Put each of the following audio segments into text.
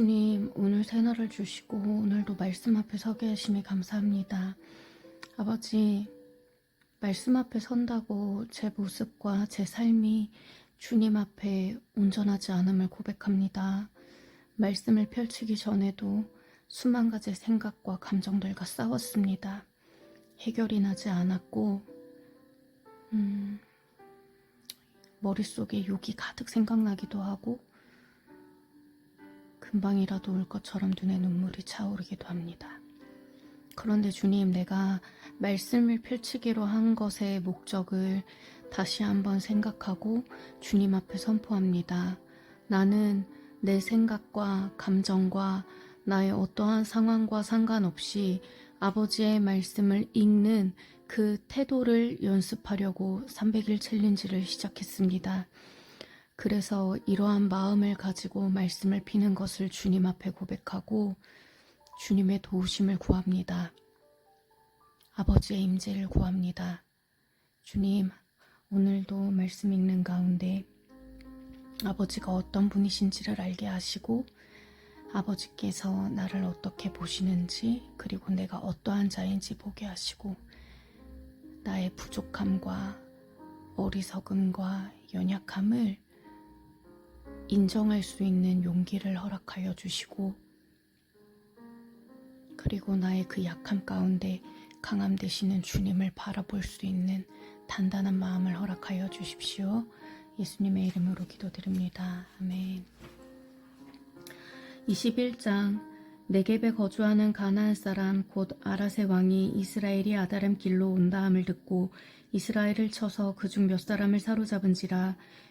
주님, 오늘 새날을 주시고 오늘도 말씀 앞에 서게 하심에 감사합니다. 아버지, 말씀 앞에 선다고 제 모습과 제 삶이 주님 앞에 온전하지 않음을 고백합니다. 말씀을 펼치기 전에도 수만 가지 생각과 감정들과 싸웠습니다. 해결이 나지 않았고, 음, 머릿속에 욕이 가득 생각나기도 하고, 금방이라도 올 것처럼 눈에 눈물이 차오르기도 합니다. 그런데 주님, 내가 말씀을 펼치기로 한 것의 목적을 다시 한번 생각하고 주님 앞에 선포합니다. 나는 내 생각과 감정과 나의 어떠한 상황과 상관없이 아버지의 말씀을 읽는 그 태도를 연습하려고 300일 챌린지를 시작했습니다. 그래서 이러한 마음을 가지고 말씀을 피는 것을 주님 앞에 고백하고 주님의 도우심을 구합니다. 아버지의 임재를 구합니다. 주님, 오늘도 말씀 읽는 가운데 아버지가 어떤 분이신지를 알게 하시고 아버지께서 나를 어떻게 보시는지 그리고 내가 어떠한 자인지 보게 하시고 나의 부족함과 어리석음과 연약함을 인정할 수 있는 용기를 허락하여 주시고 그리고 나의 그 약함 가운데 강함 되시는 주님을 바라볼 수 있는 단단한 마음을 허락하여 주십시오. 예수님의 이름으로 기도드립니다. 아멘. 21장 네겝에 거주하는 가나안 사람 곧 아라세 왕이 이스라엘이 아다람 길로 온다함을 듣고 이스라엘을 쳐서 그중 몇 사람을 사로잡은지라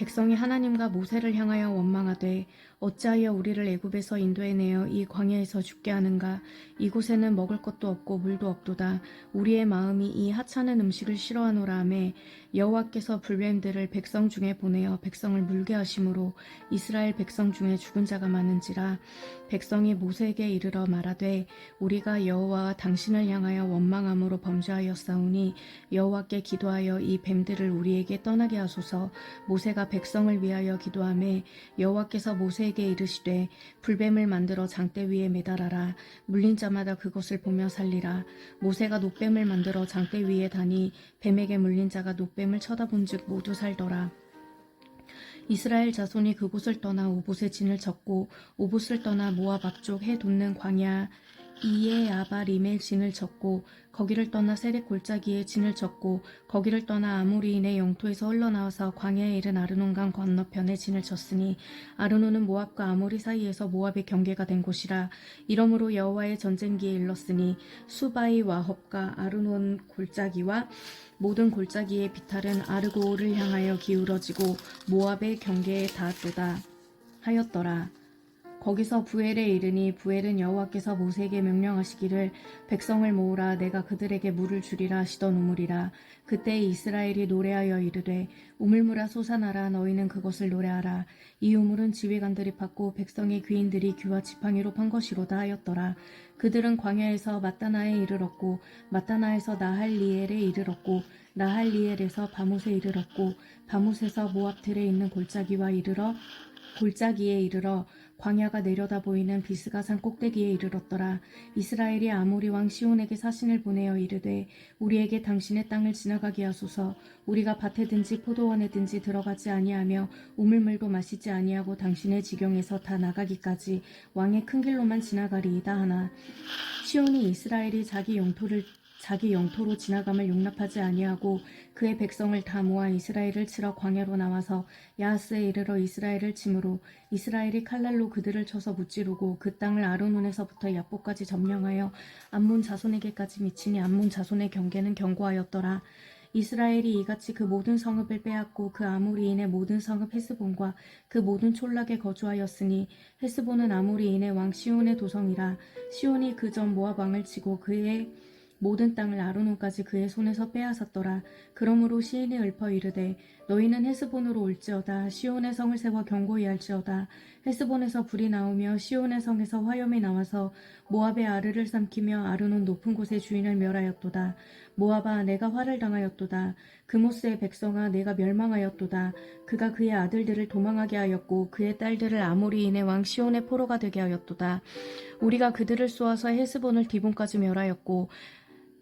백성이 하나님과 모세를 향하여 원망하되 어찌하여 우리를 애굽에서 인도해 내어 이 광야에서 죽게 하는가? 이곳에는 먹을 것도 없고 물도 없도다. 우리의 마음이 이 하찮은 음식을 싫어하노라 하매 여호와께서 불뱀들을 백성 중에 보내어 백성을 물게 하심으로 이스라엘 백성 중에 죽은 자가 많은지라 백성이 모세에게 이르러 말하되 우리가 여호와와 당신을 향하여 원망함으로 범죄하였사오니 여호와께 기도하여 이 뱀들을 우리에게 떠나게 하소서. 모세가 백성을 위하여 기도하매 여호와께서 모세 에게 이르시되 불뱀을 만들어 장대 위에 매달아라. 물린 자마다 그것을 보며 살리라. 모세가 노뱀을 만들어 장대 위에 다니 뱀에게 물린 자가 노뱀을 쳐다본즉 모두 살더라. 이스라엘 자손이 그곳을 떠나 오봇의 진을 쳤고 오봇을 떠나 모압 앞쪽 해 돋는 광야 이에 아바림의 진을 쳤고 거기를 떠나 세렉 골짜기에 진을 쳤고 거기를 떠나 아모리인의 영토에서 흘러나와서 광야에 이른 아르논강 건너편에 진을 쳤으니 아르논은 모압과 아모리 사이에서 모압의 경계가 된 곳이라 이러므로 여호와의 전쟁기에 일렀으니 수바이 와헙과 아르논 골짜기와 모든 골짜기의 비탈은 아르고를 향하여 기울어지고 모압의 경계에 닿았도다 하였더라. 거기서 부엘에 이르니 부엘은 여호와께서 모세에게 명령하시기를 백성을 모으라 내가 그들에게 물을 주리라 하시던 우물이라. 그때 이스라엘이 노래하여 이르되 우물물아 솟아나라 너희는 그것을 노래하라. 이 우물은 지휘관들이 팠고 백성의 귀인들이 귀와 지팡이로 판 것이로다 하였더라. 그들은 광야에서 마따나에 이르렀고 마따나에서 나할리엘에 이르렀고 나할리엘에서 바못에 이르렀고 바못에서 모압틀에 있는 골짜기와 이르러 골짜기에 이르러 광야가 내려다 보이는 비스가 산 꼭대기에 이르렀더라. 이스라엘이 아모리 왕 시온에게 사신을 보내어 이르되 우리에게 당신의 땅을 지나가게 하소서. 우리가 밭에든지 포도원에든지 들어가지 아니하며 우물물도 마시지 아니하고 당신의 지경에서 다 나가기까지 왕의 큰 길로만 지나가리이다 하나. 시온이 이스라엘이 자기 영토를 자기 영토로 지나감을 용납하지 아니하고 그의 백성을 다 모아 이스라엘을 치러 광야로 나와서 야하스에 이르러 이스라엘을 치므로 이스라엘이 칼날로 그들을 쳐서 무찌르고 그 땅을 아르논에서부터 야복까지 점령하여 암몬 자손에게까지 미치니 암몬 자손의 경계는 견고하였더라. 이스라엘이 이같이 그 모든 성읍을 빼앗고 그 아모리인의 모든 성읍 헤스본과 그 모든 촌락에 거주하였으니 헤스본은 아모리인의 왕 시온의 도성이라 시온이 그 전 모압 왕을 치고 그의 모든 땅을 아르논까지 그의 손에서 빼앗았더라. 그러므로 시인이 읊어 이르되 너희는 헤스본으로 올지어다 시온의 성을 세워 경고히 할지어다 헤스본에서 불이 나오며 시온의 성에서 화염이 나와서 모압의 아르를 삼키며 아르논 높은 곳의 주인을 멸하였도다. 모압아 내가 화를 당하였도다. 그모스의 백성아 내가 멸망하였도다. 그가 그의 아들들을 도망하게 하였고 그의 딸들을 아모리인의 왕 시온의 포로가 되게 하였도다. 우리가 그들을 쏘아서 헤스본을 디본까지 멸하였고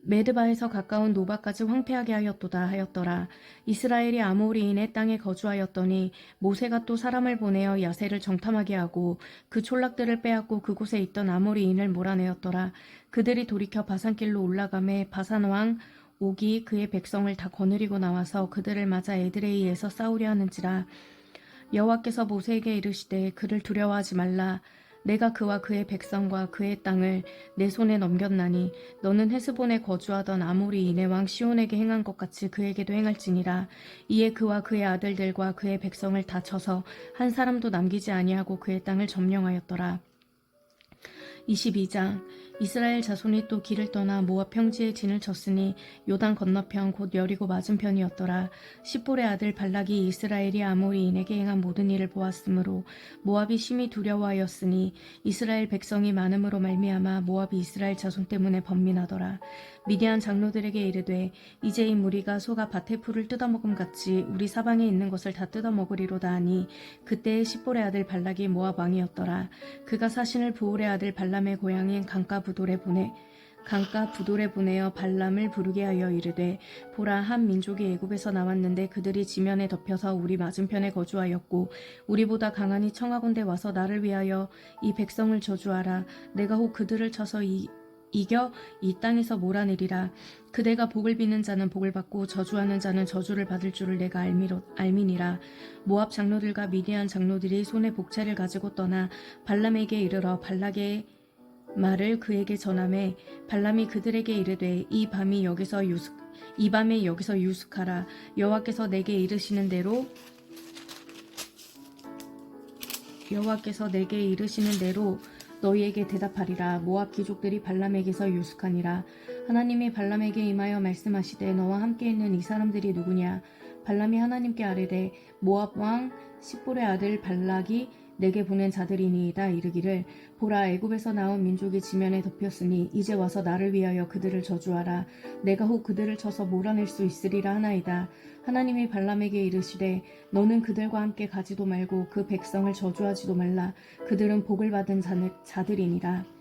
메드바에서 가까운 노바까지 황폐하게 하였도다 하였더라. 이스라엘이 아모리인의 땅에 거주하였더니 모세가 또 사람을 보내어 야세를 정탐하게 하고 그 촌락들을 빼앗고 그곳에 있던 아모리인을 몰아내었더라. 그들이 돌이켜 바산길로 올라가매 바산 왕 옥이 그의 백성을 다 거느리고 나와서 그들을 맞아 에드레이에서 싸우려 하는지라 여호와께서 모세에게 이르시되 그를 두려워하지 말라 내가 그와 그의 백성과 그의 땅을 내 손에 넘겼나니 너는 헤스본에 거주하던 아모리 인의 왕 시온에게 행한 것 같이 그에게도 행할지니라. 이에 그와 그의 아들들과 그의 백성을 다 쳐서 한 사람도 남기지 아니하고 그의 땅을 점령하였더라. 22장 이스라엘 자손이 또 길을 떠나 모압 평지에 진을 쳤으니 요단 건너편 곧 여리고 맞은편이었더라. 십볼의 아들 발락이 이스라엘이 아모리인에게 행한 모든 일을 보았으므로 모압이 심히 두려워하였으니 이스라엘 백성이 많음으로 말미암아 모압이 이스라엘 자손 때문에 번민하더라. 미디안 장로들에게 이르되 이제 이 무리가 소가 밭의 풀을 뜯어먹음 같이 우리 사방에 있는 것을 다 뜯어먹으리로다 하니 그때의 십볼의 아들 발락이 모압 왕이었더라. 그가 사신을 부올의 아들 발람의 고향인 강가 부돌에 보내 강가 부돌에 보내어 발람을 부르게 하여 이르되 보라 한 민족이 애굽에서 나왔는데 그들이 지면에 덮여서 우리 맞은편에 거주하였고 우리보다 강하니 청하건대 와서 나를 위하여 이 백성을 저주하라 내가 혹 그들을 쳐서 이 이겨 이 땅에서 몰아내리라. 그대가 복을 비는 자는 복을 받고 저주하는 자는 저주를 받을 줄을 내가 알미로, 알미니라. 모압 장로들과 미디안 장로들이 손에 복채를 가지고 떠나 발람에게 이르러 발락의 말을 그에게 전함에 발람이 그들에게 이르되 이 밤이 여기서 유숙 이 밤에 여기서 유숙하라. 여호와께서 내게 이르시는 대로 여호와께서 내게 이르시는 대로 너희에게 대답하리라. 모압 귀족들이 발람에게서 유숙하니라. 하나님이 발람에게 임하여 말씀하시되 너와 함께 있는 이 사람들이 누구냐? 발람이 하나님께 아뢰되 모압 왕 십볼의 아들 발락이 내게 보낸 자들이니이다 이르기를 보라 애굽에서 나온 민족이 지면에 덮였으니 이제 와서 나를 위하여 그들을 저주하라. 내가 혹 그들을 쳐서 몰아낼 수 있으리라 하나이다. 하나님이 발람에게 이르시되 너는 그들과 함께 가지도 말고 그 백성을 저주하지도 말라. 그들은 복을 받은 자들이니라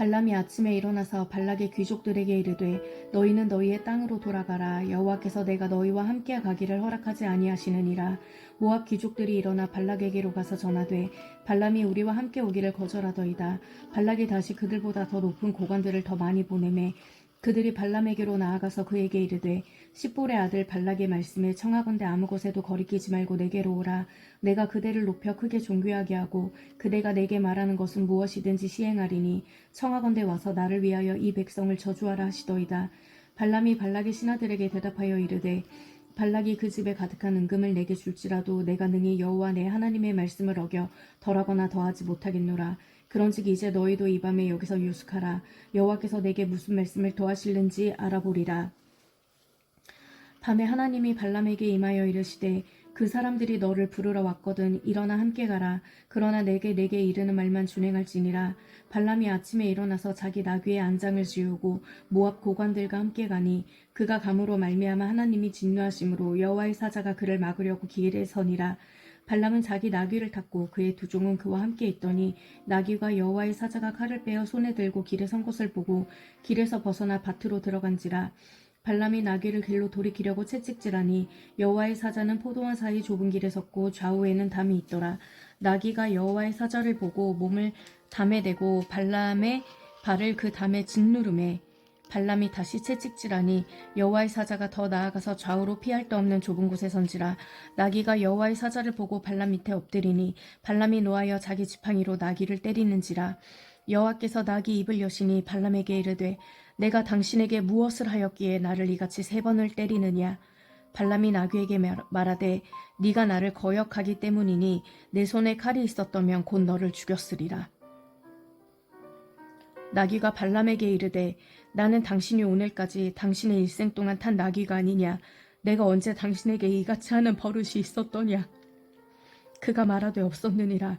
발람이 아침에 일어나서 발락의 귀족들에게 이르되 너희는 너희의 땅으로 돌아가라. 여호와께서 내가 너희와 함께 가기를 허락하지 아니하시느니라. 모압 귀족들이 일어나 발락에게로 가서 전하되 발람이 우리와 함께 오기를 거절하더이다. 발락이 다시 그들보다 더 높은 고관들을 더 많이 보내매 그들이 발람에게로 나아가서 그에게 이르되 십볼의 아들 발락의 말씀에 청하건대 아무 곳에도 거리끼지 말고 내게로 오라 내가 그대를 높여 크게 존귀하게 하고 그대가 내게 말하는 것은 무엇이든지 시행하리니 청하건대 와서 나를 위하여 이 백성을 저주하라 하시더이다 발람이 발락의 신하들에게 대답하여 이르되 발락이 그 집에 가득한 은금을 내게 줄지라도 내가 능히 여호와 내 하나님의 말씀을 어겨 덜하거나 더하지 못하겠노라 그런즉 이제 너희도 이 밤에 여기서 유숙하라. 여호와께서 내게 무슨 말씀을 더하실는지 알아보리라. 밤에 하나님이 발람에게 임하여 이르시되 그 사람들이 너를 부르러 왔거든 일어나 함께 가라. 그러나 내게 내게 이르는 말만 준행할지니라. 발람이 아침에 일어나서 자기 나귀의 안장을 지우고 모압 고관들과 함께 가니 그가 감으로 말미암아 하나님이 진노하심으로 여호와의 사자가 그를 막으려고 길에 서니라. 발람은 자기 나귀를 탔고 그의 두 종은 그와 함께 있더니 나귀가 여호와의 사자가 칼을 빼어 손에 들고 길에 선 것을 보고 길에서 벗어나 밭으로 들어간지라 발람이 나귀를 길로 돌이키려고 채찍질하니 여호와의 사자는 포도원 사이 좁은 길에 섰고 좌우에는 담이 있더라. 나귀가 여호와의 사자를 보고 몸을 담에 대고 발람의 발을 그 담에 짓누름에 발람이 다시 채찍질하니 여호와의 사자가 더 나아가서 좌우로 피할 데 없는 좁은 곳에 선지라. 나귀가 여호와의 사자를 보고 발람 밑에 엎드리니 발람이 노하여 자기 지팡이로 나귀를 때리는지라. 여호와께서 나귀 입을 여시니 발람에게 이르되 내가 당신에게 무엇을 하였기에 나를 이같이 세 번을 때리느냐? 발람이 나귀에게 말- 말하되 네가 나를 거역하기 때문이니 내 손에 칼이 있었다면 곧 너를 죽였으리라. 나귀가 발람에게 이르되 나는 당신이 오늘까지 당신의 일생 동안 탄 나귀가 아니냐? 내가 언제 당신에게 이같이 하는 버릇이 있었더냐? 그가 말하되 없었느니라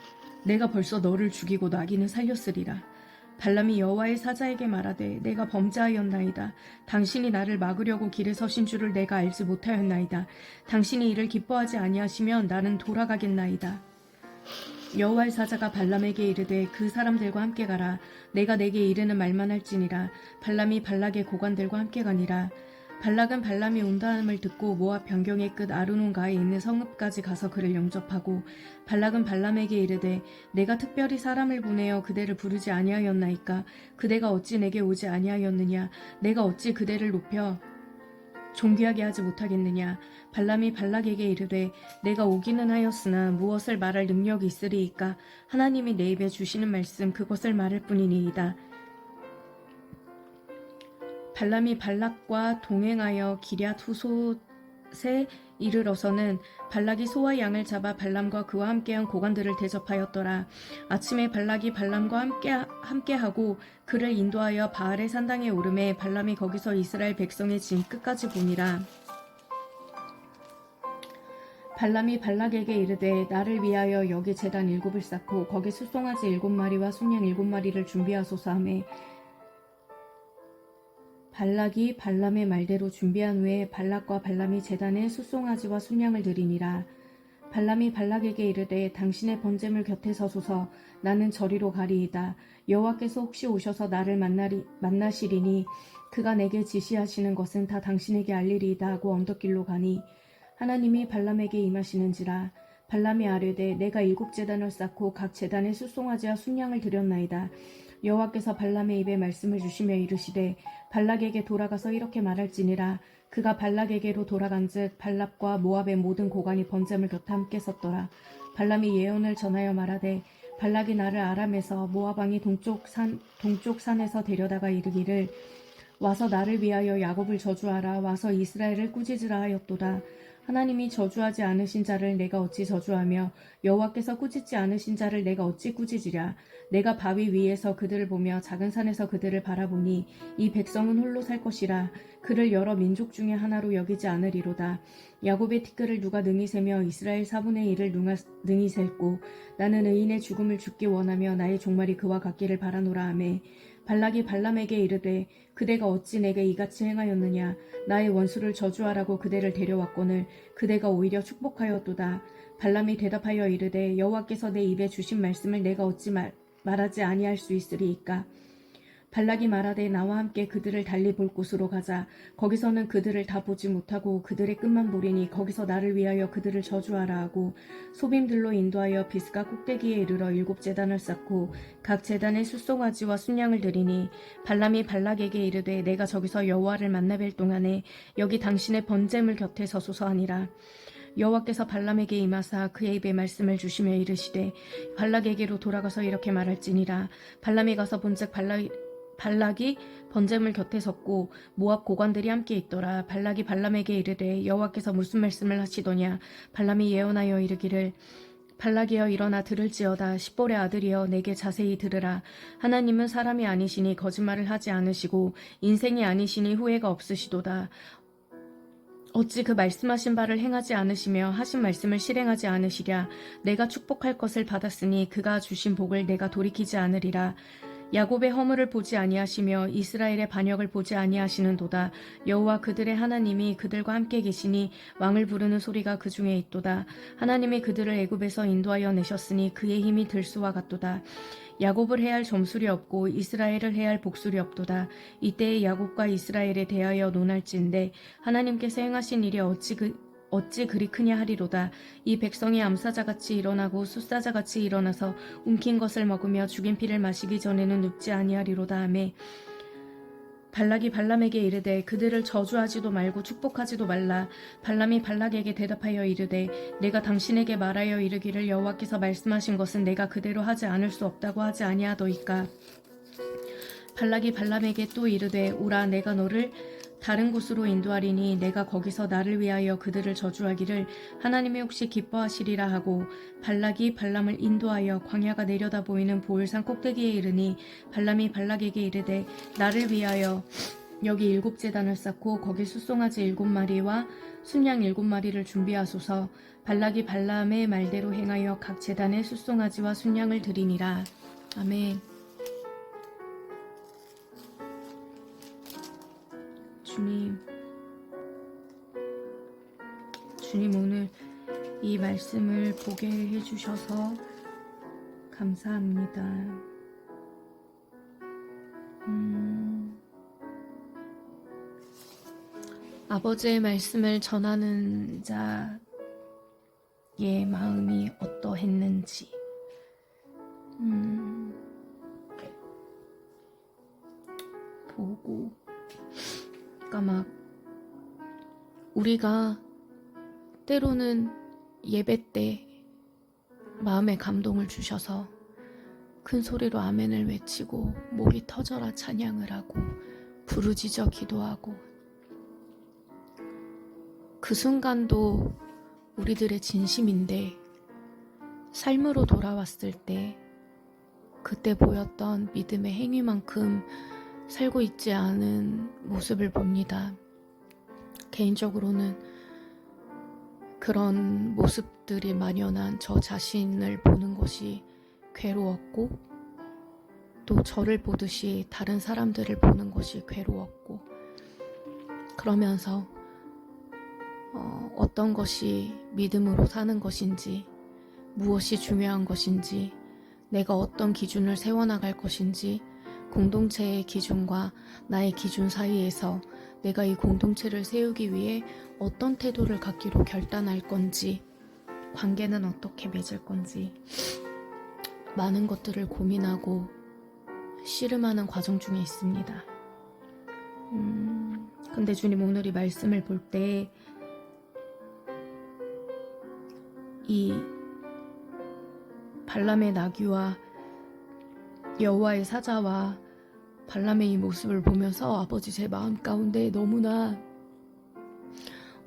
내가 벌써 너를 죽이고 나귀는 살렸으리라. 발람이 여호와의 사자에게 말하되 내가 범죄하였나이다. 당신이 나를 막으려고 길에 서신 줄을 내가 알지 못하였나이다. 당신이 이를 기뻐하지 아니하시면 나는 돌아가겠나이다. 여호와의 사자가 발람에게 이르되 그 사람들과 함께 가라. 내가 내게 이르는 말만 할지니라. 발람이 발락의 고관들과 함께 가니라. 발락은 발람이 온다함을 듣고 모압 변경의 끝 아르논가에 있는 성읍까지 가서 그를 영접하고 발락은 발람에게 이르되 내가 특별히 사람을 보내어 그대를 부르지 아니하였나이까? 그대가 어찌 내게 오지 아니하였느냐? 내가 어찌 그대를 높여 존귀하게 하지 못하겠느냐? 발람이 발락에게 이르되 내가 오기는 하였으나 무엇을 말할 능력이 있으리이까? 하나님이 내 입에 주시는 말씀 그것을 말할 뿐이니이다 발람이 발락과 동행하여 기랴 투솥에 이르러서는 발락이 소와 양을 잡아 발람과 그와 함께한 고관들을 대접하였더라. 아침에 발락이 발람과 함께 함께하고 그를 인도하여 바알의 산당에 오르매 발람이 거기서 이스라엘 백성의 진 끝까지 보니라. 발람이 발락에게 이르되 나를 위하여 여기 제단 일곱을 쌓고 거기 수송아지 일곱 마리와 순양 일곱 마리를 준비하소서 하매 발락이 발람의 말대로 준비한 후에 발락과 발람이 제단에 수송아지와 순양을 드리니라. 발람이 발락에게 이르되 당신의 번제물 곁에 서소서 나는 저리로 가리이다. 여호와께서 혹시 오셔서 나를 만나리, 만나시리니 그가 내게 지시하시는 것은 다 당신에게 알리리이다 하고 언덕길로 가니 하나님이 발람에게 임하시는지라 발람이 아뢰되 내가 일곱 제단을 쌓고 각 제단에 수송아지와 순양을 드렸나이다. 여호와께서 발람의 입에 말씀을 주시며 이르시되 발락에게 돌아가서 이렇게 말할지니라. 그가 발락에게로 돌아간즉 발락과 모압의 모든 고관이 번제물 곁에 함께 섰더라. 발람이 예언을 전하여 말하되 발락이 나를 아람에서 모압 왕이 동쪽 산 동쪽 산에서 데려다가 이르기를 와서 나를 위하여 야곱을 저주하라. 와서 이스라엘을 꾸짖으라 하였도다 하나님이 저주하지 않으신 자를 내가 어찌 저주하며 여호와께서 꾸짖지 않으신 자를 내가 어찌 꾸짖으랴? 내가 바위 위에서 그들을 보며 작은 산에서 그들을 바라보니 이 백성은 홀로 살 것이라. 그를 여러 민족 중에 하나로 여기지 않으리로다. 야곱의 티끌을 누가 능히 세며 이스라엘 4분의 1을 능히 셀고 나는 의인의 죽음을 죽기 원하며 나의 종말이 그와 같기를 바라노라 하매. 발락이 발람에게 이르되 그대가 어찌 내게 이같이 행하였느냐? 나의 원수를 저주하라고 그대를 데려왔거늘 그대가 오히려 축복하였도다. 발람이 대답하여 이르되 여호와께서 내 입에 주신 말씀을 내가 어찌 말, 말하지 아니할 수 있으리이까 발락이 말하되 나와 함께 그들을 달리 볼 곳으로 가자. 거기서는 그들을 다 보지 못하고 그들의 끝만 보리니 거기서 나를 위하여 그들을 저주하라 하고 소빔들로 인도하여 비스가 꼭대기에 이르러 일곱 제단을 쌓고 각 제단에 숫송아지와 순양을 드리니 발람이 발락에게 이르되 내가 저기서 여호와를 만나 뵐 동안에 여기 당신의 번제물 곁에 서소서 하니라. 여호와께서 발람에게 임하사 그의 입에 말씀을 주시며 이르시되 발락에게로 돌아가서 이렇게 말할지니라. 발람이 가서 본즉 발락 발락이 번제물 곁에 섰고 모압 고관들이 함께 있더라. 발락이 발람에게 이르되 여호와께서 무슨 말씀을 하시더냐? 발람이 예언하여 이르기를 발락이여 일어나 들을지어다. 십볼의 아들이여 내게 자세히 들으라. 하나님은 사람이 아니시니 거짓말을 하지 않으시고 인생이 아니시니 후회가 없으시도다. 어찌 그 말씀하신 바를 행하지 않으시며 하신 말씀을 실행하지 않으시랴? 내가 축복할 것을 받았으니 그가 주신 복을 내가 돌이키지 않으리라 야곱의 허물을 보지 아니하시며 이스라엘의 반역을 보지 아니하시는도다. 여호와 그들의 하나님이 그들과 함께 계시니 왕을 부르는 소리가 그 중에 있도다. 하나님이 그들을 애굽에서 인도하여 내셨으니 그의 힘이 들수와 같도다. 야곱을 해할 점술이 없고 이스라엘을 해할 복술이 없도다. 이때에 야곱과 이스라엘에 대하여 논할진대 하나님께서 행하신 일이 어찌 그 어찌 그리 크냐 하리로다. 이 백성이 암사자같이 일어나고 숫사자같이 일어나서 움킨 것을 먹으며 죽인 피를 마시기 전에는 눕지 아니하리로다 하매 발락이 발람에게 이르되 그들을 저주하지도 말고 축복하지도 말라 발람이 발락에게 대답하여 이르되 내가 당신에게 말하여 이르기를 여호와께서 말씀하신 것은 내가 그대로 하지 않을 수 없다고 하지 아니하더이까 발락이 발람에게 또 이르되 오라 내가 너를 다른 곳으로 인도하리니 내가 거기서 나를 위하여 그들을 저주하기를 하나님이 혹시 기뻐하시리라 하고 발락이 발람을 인도하여 광야가 내려다 보이는 보울산 꼭대기에 이르니 발람이 발락에게 이르되 나를 위하여 여기 일곱 재단을 쌓고 거기 숫송아지 일곱 마리와 순양 일곱 마리를 준비하소서. 발락이 발람의 말대로 행하여 각 재단에 숫송아지와 순양을 드리니라. 아멘 주님, 주님 오늘 이 말씀을 보게 해주셔서 감사합니다. 음, 아버지의 말씀을 전하는 자의 마음이 어떠했는지, 음, 보고, 그러니까 막 우리가 때로는 예배 때 마음에 감동을 주셔서 큰 소리로 아멘을 외치고 목이 터져라 찬양을 하고 부르짖어 기도하고 그 순간도 우리들의 진심인데 삶으로 돌아왔을 때 그때 보였던 믿음의 행위만큼 살고 있지 않은 모습을 봅니다. 개인적으로는 그런 모습들이 만연한 저 자신을 보는 것이 괴로웠고, 또 저를 보듯이 다른 사람들을 보는 것이 괴로웠고, 그러면서 어, 어떤 것이 믿음으로 사는 것인지, 무엇이 중요한 것인지, 내가 어떤 기준을 세워나갈 것인지, 공동체의 기준과 나의 기준 사이에서 내가 이 공동체를 세우기 위해 어떤 태도를 갖기로 결단할 건지, 관계는 어떻게 맺을 건지, 많은 것들을 고민하고 씨름하는 과정 중에 있습니다. 음, 근데 주님 오늘 이 말씀을 볼 때, 이 발람의 나귀와 여호와의 사자와 발람의 이 모습을 보면서 아버지 제 마음 가운데 너무나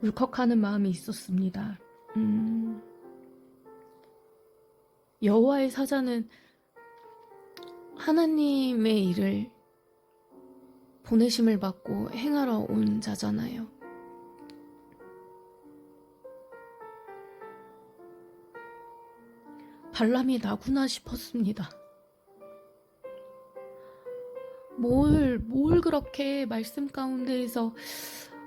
울컥하는 마음이 있었습니다. 음, 여호와의 사자는 하나님의 일을 보내심을 받고 행하러 온 자잖아요. 발람이 나구나 싶었습니다. 뭘, 뭘 그렇게 말씀 가운데에서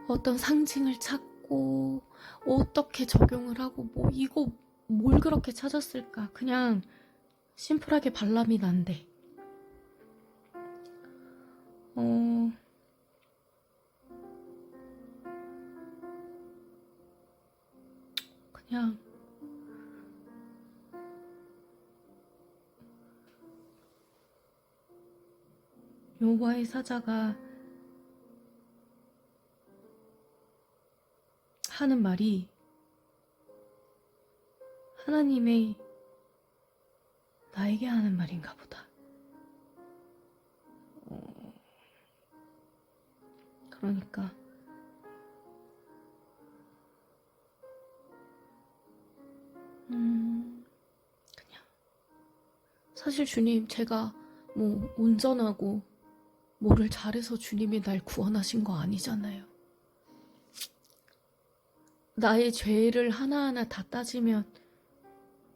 어떤 상징을 찾고, 어떻게 적용을 하고, 뭐, 이거 뭘 그렇게 찾았을까? 그냥 심플하게 발람이 난데. 어, 그냥, 여호와의 사자가 하는 말이 하나님의 나에게 하는 말인가 보다. 어, 그러니까 음, 그냥 사실 주님 제가 뭐 온전하고 뭐를 잘해서 주님이 날 구원하신 거 아니잖아요. 나의 죄를 하나하나 다 따지면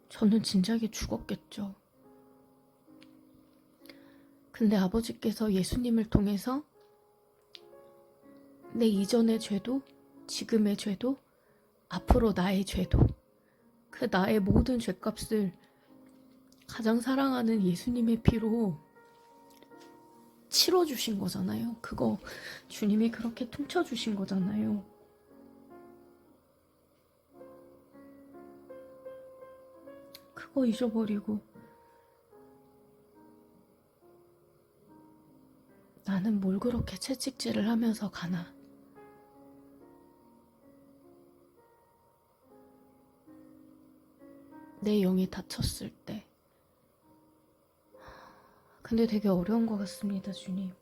저는 진작에 죽었겠죠. 근데 아버지께서 예수님을 통해서 내 이전의 죄도, 지금의 죄도, 앞으로 나의 죄도, 그 나의 모든 죄값을 가장 사랑하는 예수님의 피로 치러주신 거잖아요. 그거 주님이 그렇게 퉁쳐주신 거잖아요. 그거 잊어버리고 나는 뭘 그렇게 채찍질을 하면서 가나. 내 영이 다쳤을 때. 근데 되게 어려운 것 같습니다, 주님.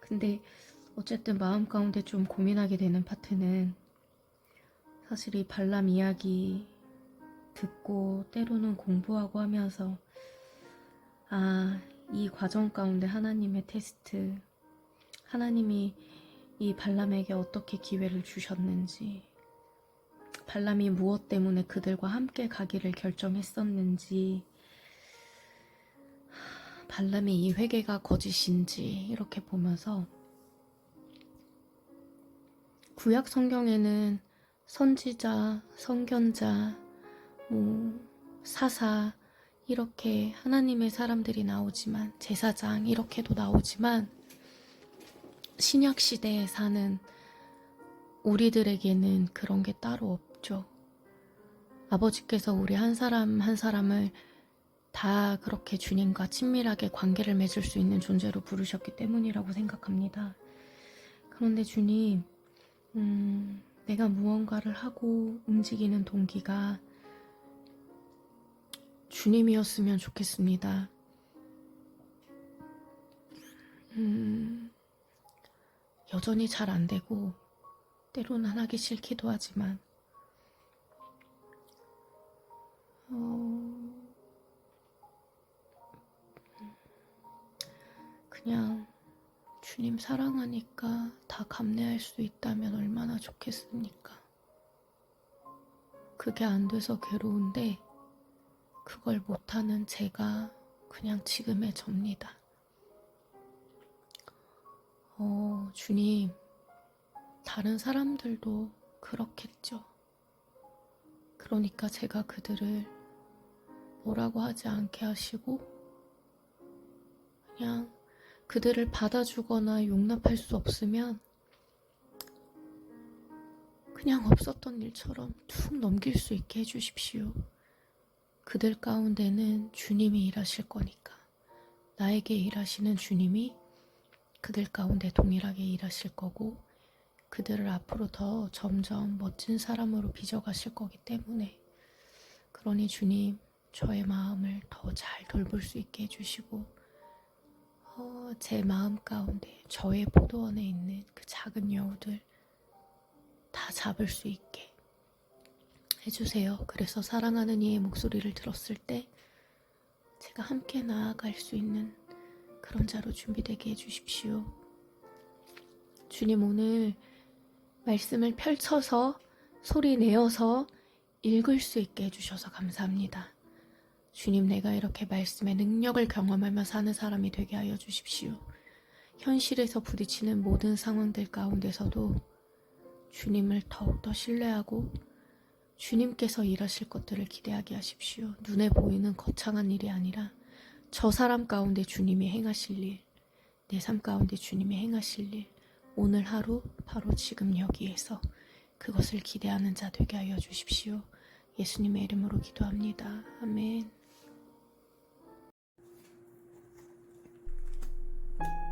근데 어쨌든 마음 가운데 좀 고민하게 되는 파트는 사실 이 발람 이야기 듣고 때로는 공부하고 하면서 아, 이 과정 가운데 하나님의 테스트, 하나님이 이 발람에게 어떻게 기회를 주셨는지, 발람이 무엇 때문에 그들과 함께 가기를 결정했었는지, 발람의 이 회개가 거짓인지 이렇게 보면서 구약 성경에는 선지자, 선견자, 뭐 사사 이렇게 하나님의 사람들이 나오지만 제사장 이렇게도 나오지만 신약 시대에 사는 우리들에게는 그런 게 따로 없죠. 아버지께서 우리 한 사람 한 사람을 다 그렇게 주님과 친밀하게 관계를 맺을 수 있는 존재로 부르셨기 때문이라고 생각합니다. 그런데 주님, 음, 내가 무언가를 하고 움직이는 동기가 주님이었으면 좋겠습니다. 음, 여전히 잘 안 되고, 때로는 하기 싫기도 하지만, 어, 그냥 주님 사랑하니까 다 감내할 수 있다면 얼마나 좋겠습니까? 그게 안 돼서 괴로운데, 그걸 못하는 제가 그냥 지금의 접니다. 어, 주님, 다른 사람들도 그렇겠죠. 그러니까 제가 그들을 뭐라고 하지 않게 하시고, 그냥 그들을 받아주거나 용납할 수 없으면, 그냥 없었던 일처럼 툭 넘길 수 있게 해주십시오. 그들 가운데는 주님이 일하실 거니까. 나에게 일하시는 주님이 그들 가운데 동일하게 일하실 거고, 그들을 앞으로 더 점점 멋진 사람으로 빚어가실 거기 때문에. 그러니 주님, 저의 마음을 더 잘 돌볼 수 있게 해주시고, 어, 제 마음 가운데 저의 포도원에 있는 그 작은 여우들 다 잡을 수 있게 해주세요. 그래서 사랑하는 이의 목소리를 들었을 때 제가 함께 나아갈 수 있는 그런 자로 준비되게 해주십시오. 주님 오늘 말씀을 펼쳐서 소리 내어서 읽을 수 있게 해주셔서 감사합니다. 주님 내가 이렇게 말씀의 능력을 경험하며 사는 사람이 되게 하여 주십시오. 현실에서 부딪히는 모든 상황들 가운데서도 주님을 더욱더 신뢰하고 주님께서 일하실 것들을 기대하게 하십시오. 눈에 보이는 거창한 일이 아니라 저 사람 가운데 주님이 행하실 일, 내 삶 가운데 주님이 행하실 일, 오늘 하루 바로 지금 여기에서 그것을 기대하는 자 되게 하여 주십시오. 예수님의 이름으로 기도합니다. 아멘.